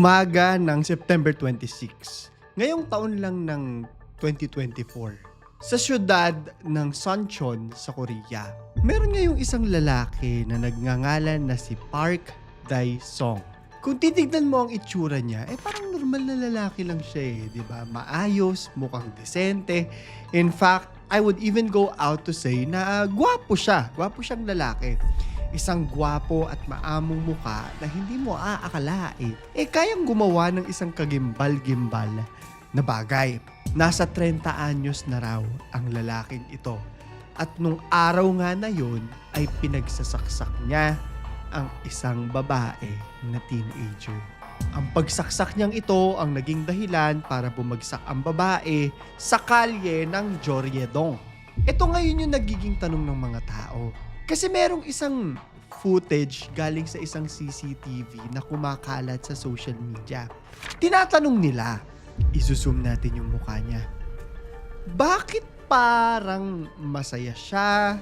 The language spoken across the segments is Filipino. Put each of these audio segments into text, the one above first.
Umaga ng September 26. Ngayong taon lang ng 2024. Sa syudad ng Suncheon sa Korea, meron ngayong isang lalaki na nagngangalan na si Park Dae-sung. Kung titignan mo ang itsura niya, eh parang normal na lalaki lang siya eh, di ba? Maayos, mukhang desente. In fact, I would even go out to say na ah, gwapo siya. Gwapo siyang lalaki. Isang gwapo at maamong muka na hindi mo aakalain. Eh kayang gumawa ng isang kagimbal-gimbal na bagay. Nasa 30 anyos na raw ang lalaking ito. At nung araw nga na yon ay pinagsasaksak niya ang isang babae na teenager. Ang pagsaksak niyang ito ang naging dahilan para bumagsak ang babae sa kalye ng Joryedong. Ito ngayon yung nagiging tanong ng mga tao. Kasi merong isang footage galing sa isang CCTV na kumakalat sa social media. Tinatanong nila, isusum natin yung mukha niya. Bakit parang masaya siya?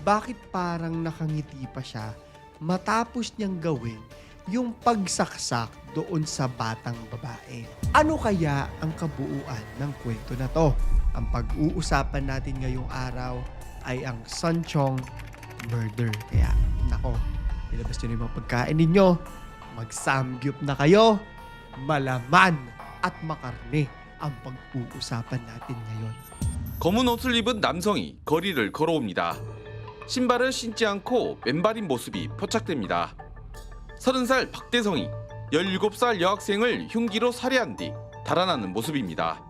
Bakit parang nakangiti pa siya matapos niyang gawin yung pagsaksak doon sa batang babae? Ano kaya ang kabuuan ng kwento na to? Ang pag-uusapan natin ngayong araw ay ang Sunchong murder. Kaya, nako, ilabas nyo na yung mga pagkain ninyo. Mag-samgyup na kayo. Malaman at makarne ang pag-uusapan natin ngayon. 검은 옷을 입은 남성이 거리를 걸어옵니다. 신발을 신지 않고 맨발인 모습이 포착됩니다. 30살 박대성이 17살 여학생을 흉기로 살해한 뒤 달아나는 모습입니다.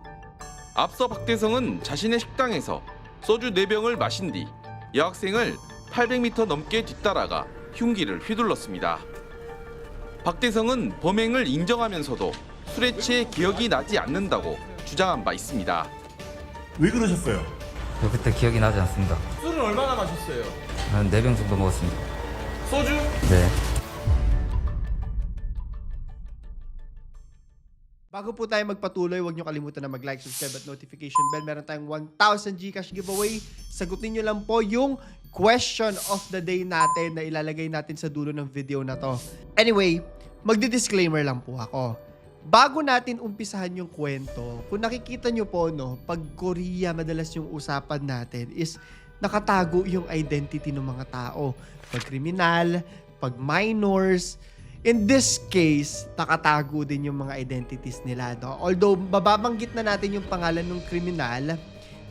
앞서 박대성은 자신의 식당에서 소주 4병을 마신 뒤 여학생을 800m 넘게 뒤따라가 흉기를 휘둘렀습니다. 박대성은 범행을 인정하면서도 술에 취해 기억이 나지 않는다고 주장한 바 있습니다. 왜 그러셨어요? 저 그때 기억이 나지 않습니다. 술은 얼마나 마셨어요? 한 4병 정도 먹었습니다. 소주? 네. Bago po tayo magpatuloy, huwag nyo kalimutan na mag-like, subscribe at notification bell. Meron tayong 1,000 Gcash giveaway. Sagutin nyo lang po yung question of the day natin na ilalagay natin sa dulo ng video na to. Anyway, magdi-disclaimer lang po ako. Bago natin umpisahan yung kwento, kung nakikita nyo po, no, pag Korea madalas yung usapan natin is nakatago yung identity ng mga tao. Pag kriminal, pag minors, In this case, nakatago din yung mga identities nila. No? Although, bababanggit na natin yung pangalan ng kriminal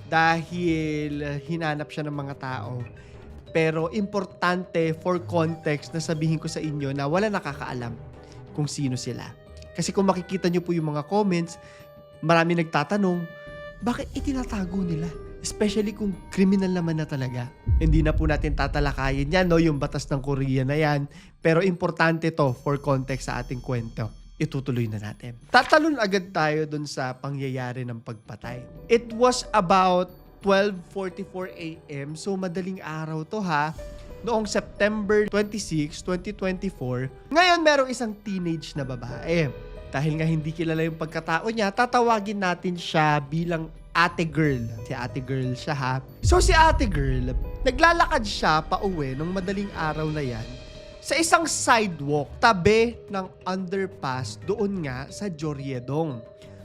dahil hinanap siya ng mga tao. Pero importante for context na sabihin ko sa inyo na wala nakakaalam kung sino sila. Kasi kung makikita nyo po yung mga comments, marami nagtatanong, bakit itinatago nila? Especially kung criminal naman na talaga. Hindi na po natin tatalakayin yan, no? yung batas ng Korea na yan. Pero importante to for context sa ating kwento. Itutuloy na natin. Tatalon agad tayo dun sa pangyayari ng pagpatay. It was about 12.44 a.m. So madaling araw to ha. Noong September 26, 2024. Ngayon merong isang teenage na babae. Dahil nga hindi kilala yung pagkatao niya, tatawagin natin siya bilang ate girl. Si ate girl siya ha. So si ate girl, naglalakad siya pa uwi nung madaling araw na yan sa isang sidewalk tabi ng underpass doon nga sa Joryedong.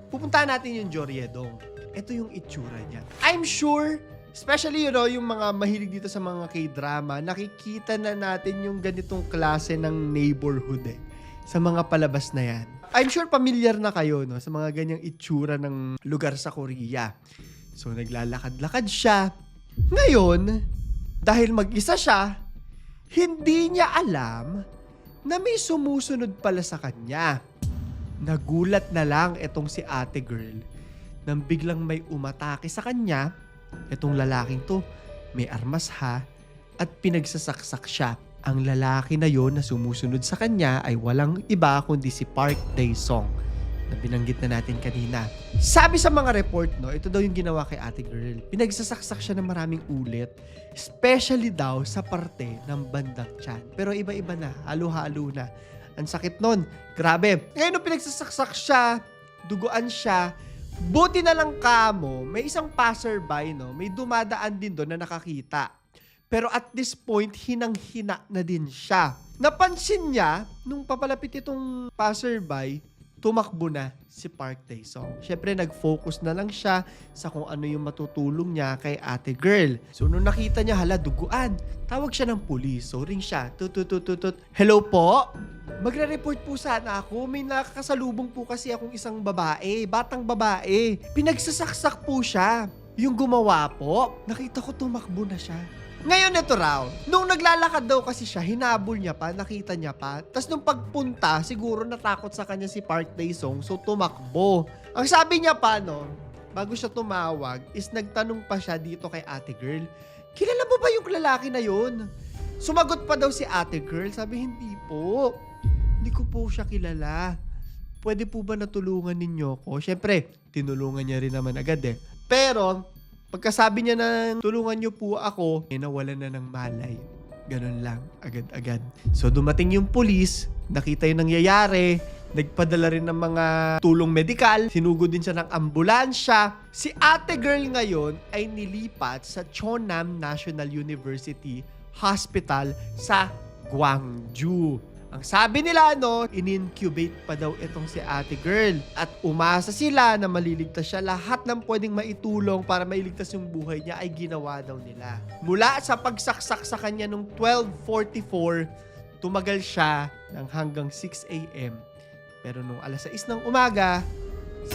Pupuntahan natin yung Joryedong. Ito yung itsura niya. I'm sure, especially you know, yung mga mahilig dito sa mga K-drama, nakikita na natin yung ganitong klase ng neighborhood eh. Sa mga palabas na yan. I'm sure familiar na kayo no, sa mga ganyang itsura ng lugar sa Korea. So naglalakad-lakad siya. Ngayon, dahil mag-isa siya, hindi niya alam na may sumusunod pala sa kanya. Nagulat na lang itong si ate girl nang biglang may umatake sa kanya. Itong lalaking to, may armas ha, at pinagsasaksak siya. Ang lalaki na yon na sumusunod sa kanya ay walang iba kundi si Park Dae-sung na binanggit na natin kanina. Sabi sa mga report, no, ito daw yung ginawa kay ate girl. Pinagsasaksak siya ng maraming ulit, especially daw sa parte ng bandang tiyan. Pero iba-iba na, halo-halo na. Ang sakit nun. Grabe. Ngayon nung pinagsasaksak siya, duguan siya, buti na lang kamo, may isang passerby, no, may dumadaan din doon na nakakita. Pero at this point, hinang-hina na din siya. Napansin niya, nung papalapit itong passerby, tumakbo na si Park Tae-sung. Siyempre, nag-focus na lang siya sa kung ano yung matutulong niya kay ate girl. So, nung nakita niya, hala, duguan. Tawag siya ng pulis. So, ring siya. Tututututut. Hello po? Magre-report po sana ako. May nakakasalubong po kasi akong isang babae. Batang babae. Pinagsasaksak po siya. Yung gumawa po, nakita ko tumakbo na siya. Ngayon ito raw, nung naglalakad daw kasi siya, hinabol niya pa, nakita niya pa. Tapos nung pagpunta, siguro natakot sa kanya si Park Tae-sung, so tumakbo. Ang sabi niya pa, no, bago siya tumawag, is nagtanong pa siya dito kay ate girl, kilala mo ba yung lalaki na yun? Sumagot pa daw si ate girl, sabi, hindi po. Hindi ko po siya kilala. Pwede po ba natulungan ninyo ko? Siyempre, tinulungan niya rin naman agad eh. Pero, pagkasabi niya na tulungan niyo po ako, eh nawalan na ng malay. Ganun lang, agad-agad. So dumating yung pulis, nakita yung nangyayari, nagpadala rin ng mga tulong medikal, sinugod din siya ng ambulansya. Si ate girl ngayon ay nilipat sa Chonam National University Hospital sa Gwangju. Ang sabi nila, no, in-incubate pa daw itong si ate girl. At umasa sila na maliligtas siya. Lahat ng pwedeng maitulong para mailigtas yung buhay niya ay ginawa daw nila. Mula sa pagsaksak sa kanya nung 12.44, tumagal siya ng hanggang 6 a.m. Pero nung alas 6 ng umaga,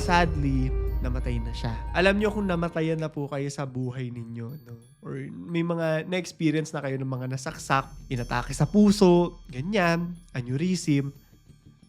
sadly, namatay na siya. Alam niyo kung namatayan na po kayo sa buhay ninyo, no? Or may mga na-experience na kayo ng mga nasaksak, inatake sa puso, ganyan, aneurysm.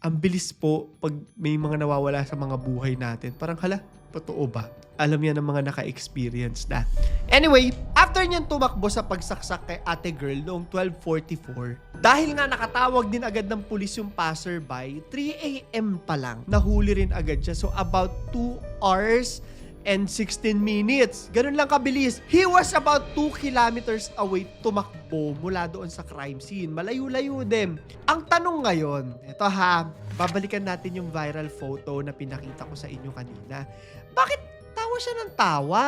Ang bilis po pag may mga nawawala sa mga buhay natin. Parang hala, totoo ba? Alam yan ng mga naka-experience na. Anyway, after niyan tumakbo sa pagsaksak kay ate girl noong 1244, dahil nga nakatawag din agad ng pulis yung passerby, 3 a.m. pa lang, nahuli rin agad siya. So about 2 hours and 16 minutes. Ganun lang kabilis. He was about 2 kilometers away tumakbo mula doon sa crime scene. Malayo-layo din. Ang tanong ngayon, ito ha, babalikan natin yung viral photo na pinakita ko sa inyo kanina. Bakit tawa siya ng tawa?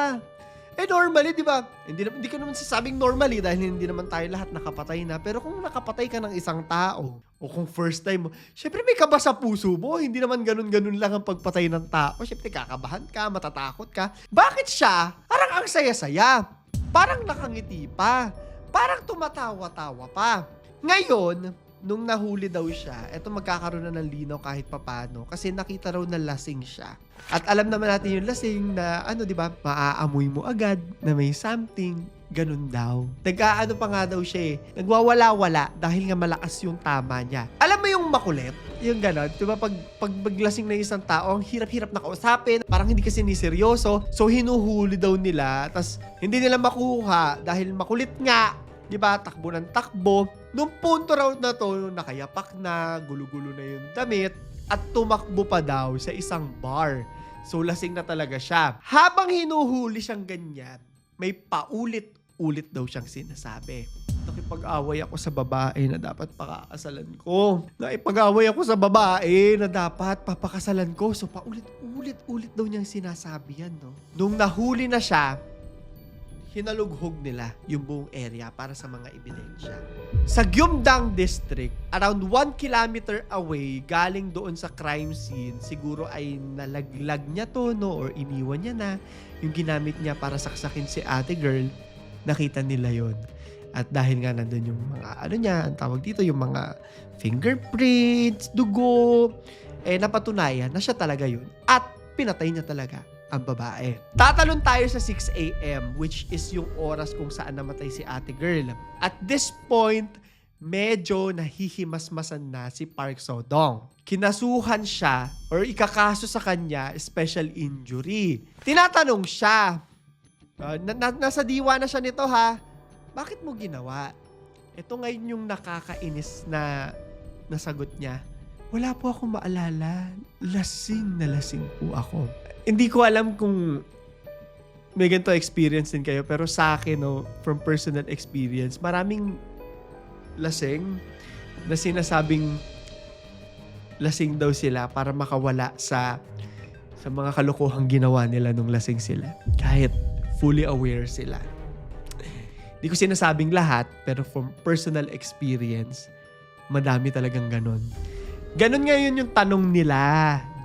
Eh normally, di ba? Hindi, hindi ko naman sasabing normally dahil hindi naman tayo lahat nakapatay na. Pero kung nakapatay ka ng isang tao, o kung first time mo, syempre may kaba sa puso mo. Hindi naman ganun-ganun lang ang pagpatay ng tao. Syempre kakabahan ka, matatakot ka. Bakit siya? Parang ang saya-saya. Parang nakangiti pa. Parang tumatawa-tawa pa. Ngayon, nung nahuli daw siya, eto magkakaroon na ng linaw kahit papano kasi nakita raw na lasing siya. At alam naman natin yung lasing na ano 'di ba, maaamoy mo agad na may something, ganun daw. Nag-aano pa nga daw siya eh, nagwawala-wala dahil nga malakas yung tama niya. Alam mo yung makulit? Yung ganon, di ba pag, pag maglasing na isang tao, ang hirap-hirap na kausapin, parang hindi kasi ni seryoso, so hinuhuli daw nila, tas hindi nila makuha dahil makulit nga, di ba, takbo ng takbo. Nung punto raw na to, nakayapak na, gulo-gulo na yung damit, at tumakbo pa daw sa isang bar. So lasing na talaga siya. Habang hinuhuli siyang ganyan, may paulit-ulit daw siyang sinasabi. Nakipag-away ako sa babae na dapat pakakasalan ko. Nakipag-away ako sa babae na dapat papakasalan ko. So paulit-ulit-ulit daw niyang sinasabi yan, no? Nung nahuli na siya, hinalughog nila yung buong area para sa mga ebidensya. Sa Gyumdang District, around 1 kilometer away, galing doon sa crime scene, siguro ay nalaglag niya to, no? Or iniwan niya na yung ginamit niya para saksakin si ate girl, nakita nila yon At dahil nga nandun yung mga, ano niya, ang tawag dito, yung mga fingerprints, dugo, eh napatunayan na siya talaga yun. At pinatay niya talaga ang babae. Tatalon tayo sa 6 a.m. which is yung oras kung saan namatay si ate girl. At this point, medyo nahihimasmasan na si Park Sodong. Kinasuhan siya or ikakaso sa kanya special injury. Tinatanong siya, uh, na- na- nasa diwa na siya nito ha, bakit mo ginawa? Ito ngayon yung nakakainis na nasagot niya. Wala po akong maalala. Lasing na lasing po ako. Hindi ko alam kung may ganito experience din kayo. Pero sa akin, no, from personal experience, maraming lasing na sinasabing lasing daw sila para makawala sa sa mga kalokohang ginawa nila nung lasing sila. Kahit fully aware sila. Hindi ko sinasabing lahat, pero from personal experience, madami talagang ganon. Ganon ngayon yung tanong nila.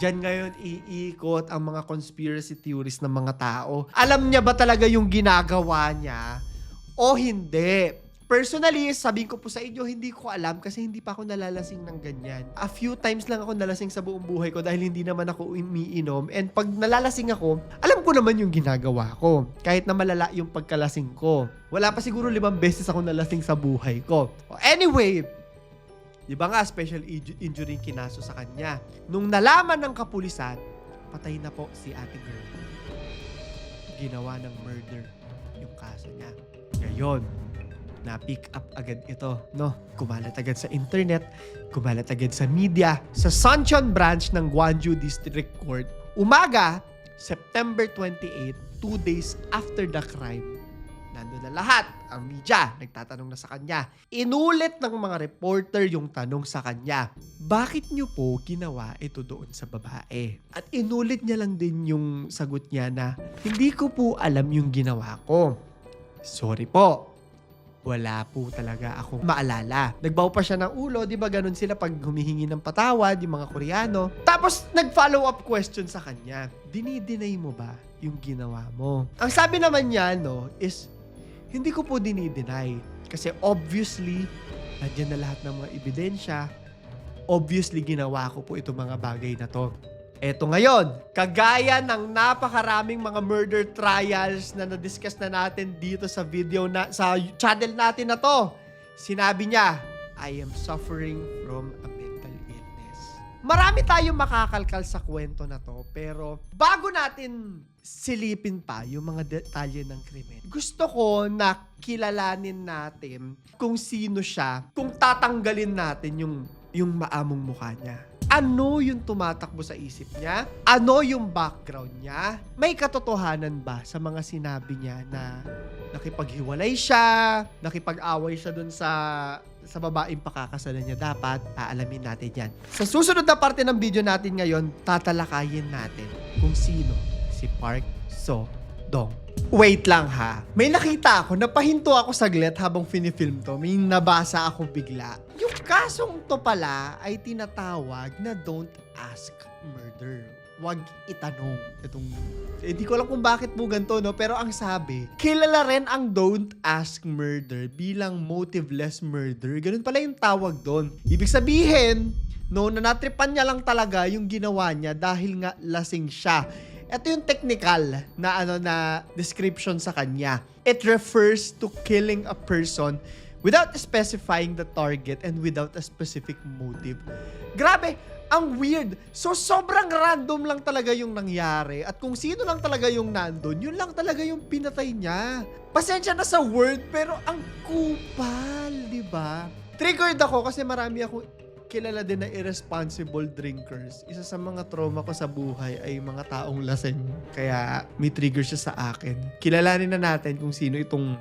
Diyan ngayon iikot ang mga conspiracy theories ng mga tao. Alam niya ba talaga yung ginagawa niya o hindi? Personally, sabihin ko po sa inyo, hindi ko alam kasi hindi pa ako nalalasing ng ganyan. A few times lang ako nalasing sa buong buhay ko dahil hindi naman ako umiinom. And pag nalalasing ako, alam ko naman yung ginagawa ko. Kahit na malala yung pagkalasing ko. Wala pa siguro limang beses ako nalasing sa buhay ko. Anyway, Di ba nga, special inju- injury kinaso sa kanya. Nung nalaman ng kapulisan, patay na po si ate girl. Ginawa ng murder yung kaso niya. Ngayon, na-pick up agad ito, no? Kumalat agad sa internet, kumalat agad sa media, sa Suncheon branch ng Gwangju District Court. Umaga, September 28, two days after the crime, nandun na lahat. Ang media, nagtatanong na sa kanya. Inulit ng mga reporter yung tanong sa kanya, bakit niyo po ginawa ito doon sa babae? At inulit niya lang din yung sagot niya na, hindi ko po alam yung ginawa ko. Sorry po. Wala po talaga akong maalala. Nagbaw pa siya ng ulo, di ba ganun sila pag humihingi ng patawad, yung mga Koreano. Tapos nag-follow up question sa kanya, dinideny mo ba yung ginawa mo? Ang sabi naman niya, no, is, hindi ko po dinideny. Kasi obviously, nandiyan na lahat ng mga ebidensya. Obviously, ginawa ko po itong mga bagay na to. Eto ngayon, kagaya ng napakaraming mga murder trials na na-discuss na natin dito sa video na sa channel natin na to. Sinabi niya, I am suffering from a. Marami tayong makakalkal sa kwento na to, pero bago natin silipin pa yung mga detalye ng krimen, gusto ko na kilalanin natin kung sino siya, kung tatanggalin natin yung, yung maamong mukha niya ano yung tumatakbo sa isip niya? Ano yung background niya? May katotohanan ba sa mga sinabi niya na nakipaghiwalay siya, nakipag-away siya dun sa sa babaeng pakakasalan niya dapat, aalamin natin yan. Sa susunod na parte ng video natin ngayon, tatalakayin natin kung sino si Park So Dong. Wait lang ha. May nakita ako, napahinto ako saglit habang finifilm to. May nabasa ako bigla. Yung kasong to pala ay tinatawag na don't ask murder. Huwag itanong. Itong, eh, di ko alam kung bakit po ganito, no? Pero ang sabi, kilala rin ang don't ask murder bilang motiveless murder. Ganun pala yung tawag doon. Ibig sabihin, no, na natripan niya lang talaga yung ginawa niya dahil nga lasing siya. Ito yung technical na ano na description sa kanya. It refers to killing a person without specifying the target and without a specific motive. Grabe, ang weird. So, sobrang random lang talaga yung nangyari. At kung sino lang talaga yung nandun, yun lang talaga yung pinatay niya. Pasensya na sa word, pero ang kupal, di ba? Triggered ako kasi marami ako kilala din na irresponsible drinkers. Isa sa mga trauma ko sa buhay ay mga taong lasing. Kaya may trigger siya sa akin. Kilalanin na natin kung sino itong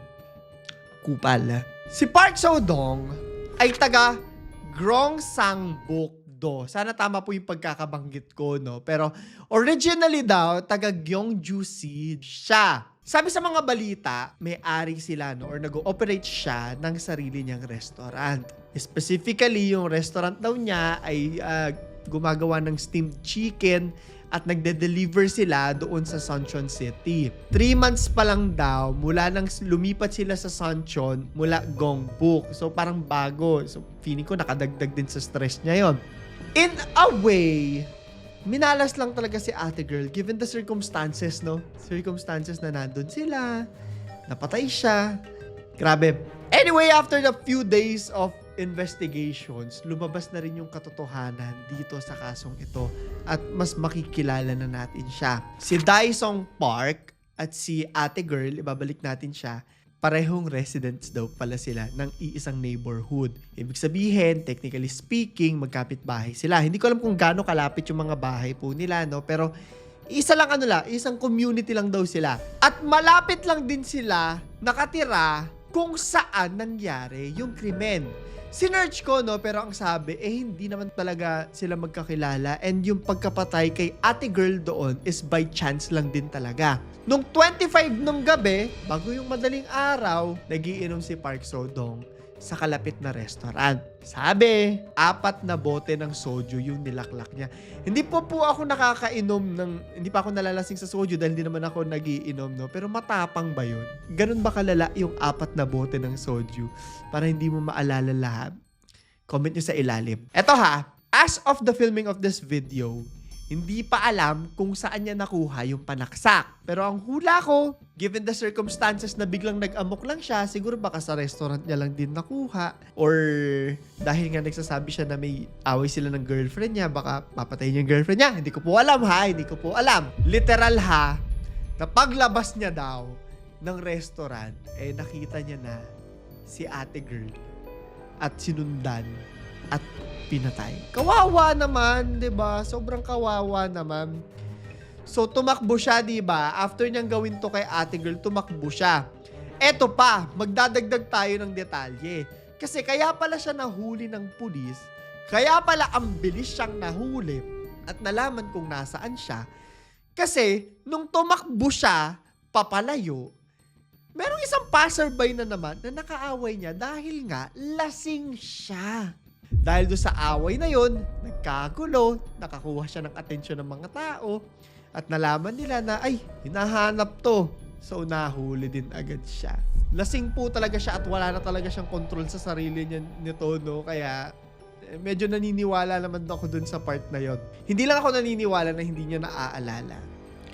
kupal. Si Park So-dong ay taga Gyeongsangbuk-do. Sana tama po yung pagkakabanggit ko, no? Pero originally daw, taga Gyeongju-si siya. Sabi sa mga balita, may-ari sila, no? Or nag-ooperate siya ng sarili niyang restaurant. Specifically, yung restaurant daw niya ay ah, gumagawa ng steamed chicken at nagde-deliver sila doon sa Suncheon City. Three months pa lang daw mula nang lumipat sila sa Suncheon mula Gongbuk. So parang bago. So feeling ko nakadagdag din sa stress niya yon. In a way, minalas lang talaga si ate girl given the circumstances, no? Circumstances na nandun sila, napatay siya. Grabe. Anyway, after the few days of investigations, lumabas na rin yung katotohanan dito sa kasong ito at mas makikilala na natin siya. Si Daisong Park at si ate girl, ibabalik natin siya, parehong residents daw pala sila ng iisang neighborhood. Ibig sabihin, technically speaking, magkapit-bahay sila. Hindi ko alam kung gaano kalapit yung mga bahay po nila, no? Pero isa lang ano lang, isang community lang daw sila. At malapit lang din sila nakatira kung saan nangyari yung krimen. Sinearch ko, no, pero ang sabi, eh hindi naman talaga sila magkakilala and yung pagkapatay kay ate girl doon is by chance lang din talaga. Nung 25 nung gabi, bago yung madaling araw, nagiinom si Park So-dong sa kalapit na restaurant. Sabi, apat na bote ng soju yung nilaklak niya. Hindi po po ako nakakainom ng, hindi pa ako nalalasing sa soju dahil hindi naman ako nagiinom, no? Pero matapang ba yun? Ganun ba kalala yung apat na bote ng soju para hindi mo maalala lahat? Comment nyo sa ilalim. Eto ha, as of the filming of this video, hindi pa alam kung saan niya nakuha yung panaksak. Pero ang hula ko, given the circumstances na biglang nag-amok lang siya, siguro baka sa restaurant niya lang din nakuha. Or dahil nga nagsasabi siya na may away sila ng girlfriend niya, baka papatayin yung girlfriend niya. Hindi ko po alam ha, hindi ko po alam. Literal ha, na paglabas niya daw ng restaurant, eh nakita niya na si ate girl at sinundan at pinatay. Kawawa naman, 'di ba? Sobrang kawawa naman. So tumakbo siya, 'di ba? After niyang gawin to kay Ate Girl, tumakbo siya. Eto pa, magdadagdag tayo ng detalye. Kasi kaya pala siya nahuli ng pulis, kaya pala ang bilis siyang nahuli at nalaman kung nasaan siya. Kasi nung tumakbo siya, papalayo, merong isang passerby na naman na nakaaway niya dahil nga lasing siya. Dahil doon sa away na yon, nagkagulo, nakakuha siya ng atensyon ng mga tao, at nalaman nila na, ay, hinahanap to. So, nahuli din agad siya. Lasing po talaga siya at wala na talaga siyang control sa sarili niya nito, no? Kaya, eh, medyo naniniwala naman ako dun sa part na yon. Hindi lang ako naniniwala na hindi niya naaalala.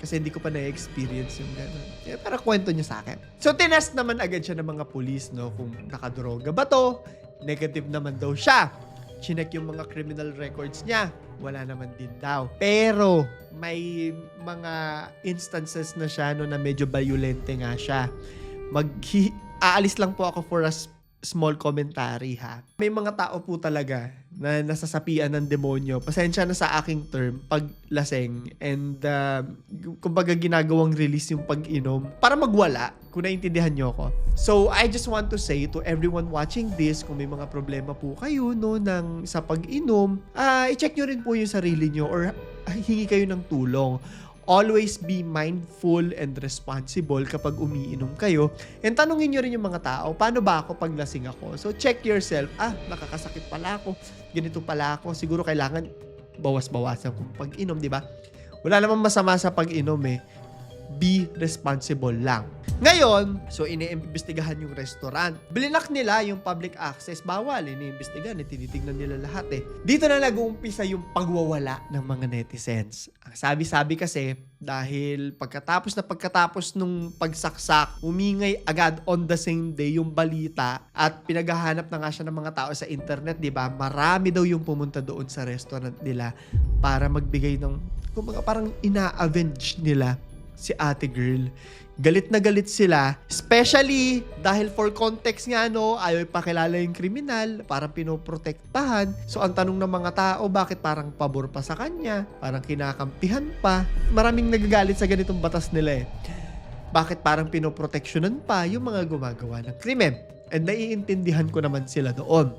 Kasi hindi ko pa na-experience yung gano'n. Eh, para kwento niya sa akin. So, tinest naman agad siya ng mga pulis, no? Kung nakadroga ba to? Negative naman daw siya. Chinek yung mga criminal records niya. Wala naman din daw. Pero, may mga instances na siya, no, na medyo violente nga siya. Mag, aalis lang po ako for a small commentary ha. May mga tao po talaga na nasasapian ng demonyo. Pasensya na sa aking term, pag laseng. And uh, kumbaga ginagawang release yung pag-inom para magwala, kung naiintindihan nyo ako. So, I just want to say to everyone watching this, kung may mga problema po kayo no, ng, sa pag-inom, ah i-check nyo rin po yung sarili nyo or hingi kayo ng tulong. Always be mindful and responsible kapag umiinom kayo. And tanungin nyo rin yung mga tao, paano ba ako pag lasing ako? So check yourself, ah, nakakasakit pala ako, ganito pala ako, siguro kailangan bawas-bawasan kung pag-inom, di ba? Wala namang masama sa pag-inom eh. Be responsible lang. Ngayon, so iniimbestigahan yung restaurant. Blinak nila yung public access. Bawal, iniimbestigahan, tinitignan nila lahat eh. Dito na nag-uumpisa yung pagwawala ng mga netizens. Ang sabi-sabi kasi, dahil pagkatapos na pagkatapos nung pagsaksak, umingay agad on the same day yung balita at pinaghahanap na nga siya ng mga tao sa internet, di ba? Marami daw yung pumunta doon sa restaurant nila para magbigay ng, kumbaga parang ina-avenge nila si ate girl. Galit na galit sila, especially dahil for context nga no, ayaw ipakilala yung kriminal, parang pinoprotektahan. So ang tanong ng mga tao, bakit parang pabor pa sa kanya? Parang kinakampihan pa. Maraming nagagalit sa ganitong batas nila eh. Bakit parang pinoproteksyonan pa yung mga gumagawa ng krimen? And naiintindihan ko naman sila doon.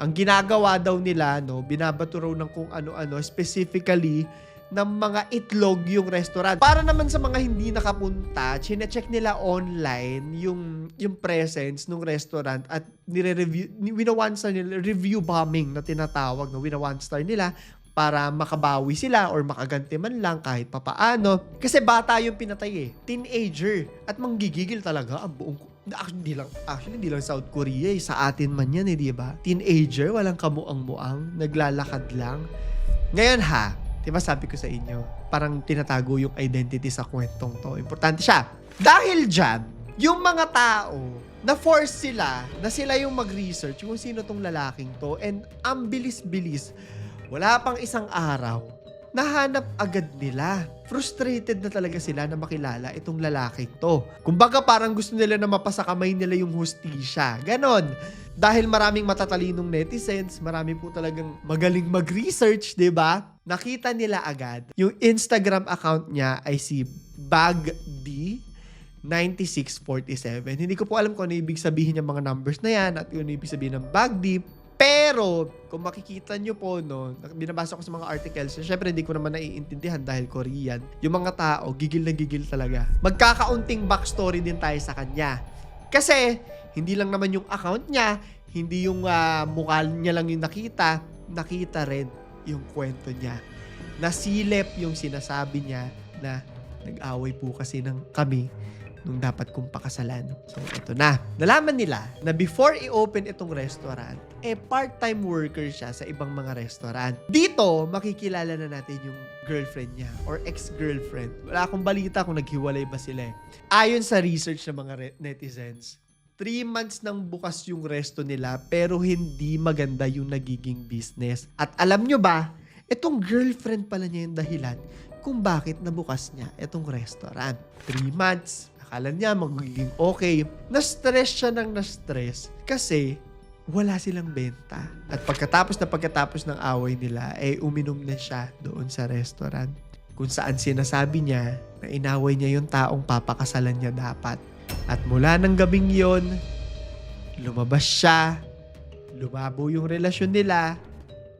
Ang ginagawa daw nila, no, binabato raw ng kung ano-ano, specifically ng mga itlog yung restaurant. Para naman sa mga hindi nakapunta, chine-check nila online yung yung presence ng restaurant at nire-review, ni- wina-one star nila, review bombing na tinatawag, no, wina-one star nila para makabawi sila or makaganti man lang kahit papaano. Kasi bata yung pinatay eh. Teenager. At manggigigil talaga ang buong Actually, hindi lang, actually, hindi lang South Korea eh. Sa atin man yan eh, di ba? Teenager, walang kamuang-muang, naglalakad lang. Ngayon ha, di ba sabi ko sa inyo, parang tinatago yung identity sa kwentong to. Importante siya. Dahil dyan, yung mga tao, na-force sila na sila yung mag-research kung sino tong lalaking to and ang bilis-bilis, wala pang isang araw, nahanap agad nila. Frustrated na talaga sila na makilala itong lalaking to. Kumbaga parang gusto nila na mapasakamay nila yung hustisya. Ganon. Dahil maraming matatalinong netizens, marami po talagang magaling mag-research, 'di ba? Nakita nila agad. Yung Instagram account niya ay si BagD 9647. Hindi ko po alam kung ano ibig sabihin yung mga numbers na yan at yung ano ibig sabihin ng BagD. Pero, kung makikita nyo po, no, binabasa ko sa mga articles, syempre hindi ko naman naiintindihan dahil Korean, yung mga tao, gigil na gigil talaga. Magkakaunting backstory din tayo sa kanya. Kasi, hindi lang naman yung account niya, hindi yung ah, mukha niya lang yung nakita, nakita rin yung kwento niya. Nasilip yung sinasabi niya na nag-away po kasi ng kami nung dapat kong pakasalan. So, ito na. Nalaman nila na before i-open itong restaurant, eh part-time worker siya sa ibang mga restaurant. Dito, makikilala na natin yung girlfriend niya or ex-girlfriend. Wala akong balita kung naghiwalay ba sila eh. Ayon sa research ng mga netizens, three months nang bukas yung resto nila pero hindi maganda yung nagiging business. At alam nyo ba, itong girlfriend pala niya yung dahilan kung bakit nabukas niya itong restaurant. Three months. Akala niya magiging okay. Na-stress siya ng na-stress kasi wala silang benta. At pagkatapos na pagkatapos ng away nila, eh uminom na siya doon sa restaurant. Kung saan sinasabi niya na inaway niya yung taong papakasalan niya dapat. At mula ng gabing yon, lumabas siya, lumabo yung relasyon nila,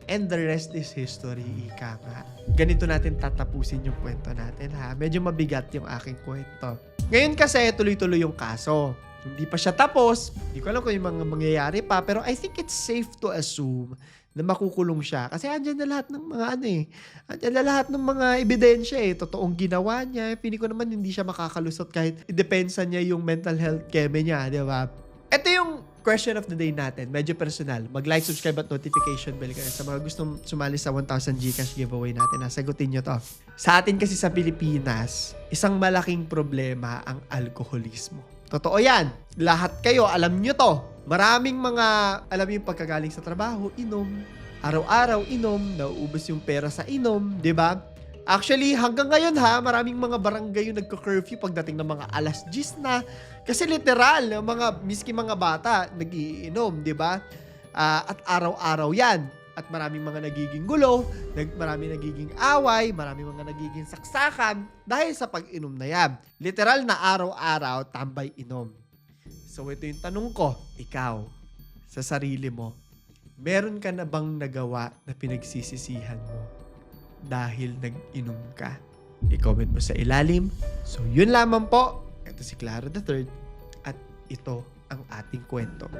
and the rest is history, ika nga. Ganito natin tatapusin yung kwento natin ha. Medyo mabigat yung aking kwento. Ngayon kasi tuloy-tuloy yung kaso. Hindi pa siya tapos. Hindi ko alam kung yung mga mangyayari pa. Pero I think it's safe to assume na makukulong siya. Kasi andyan na lahat ng mga ano eh. Andyan na lahat ng mga ebidensya eh. Totoong ginawa niya. Pili ko naman hindi siya makakalusot kahit idepensa niya yung mental health keme niya. Di ba? Ito yung question of the day natin. Medyo personal. Mag-like, subscribe at notification bell kayo. Sa mga gustong sumali sa 1,000 Gcash giveaway natin, nasagutin nyo to. Sa atin kasi sa Pilipinas, isang malaking problema ang alkoholismo. Totoo yan. Lahat kayo, alam nyo to. Maraming mga, alam yung pagkagaling sa trabaho, inom. Araw-araw, inom. Nauubos yung pera sa inom, di ba? Actually, hanggang ngayon ha, maraming mga barangay yung nagko-curfew pagdating ng mga alas 10 na. Kasi literal, mga, miski mga bata, nagiinom, di ba? Ah, at araw-araw yan. At maraming mga nagiging gulo, nag, maraming nagiging away, maraming mga nagiging saksakan dahil sa pag-inom na yan. Literal na araw-araw, tambay inom. So ito yung tanong ko, ikaw, sa sarili mo, meron ka na bang nagawa na pinagsisisihan mo dahil nag-inom ka? I-comment mo sa ilalim. So yun lamang po. Ito si Clara the Third at ito ang ating kwento.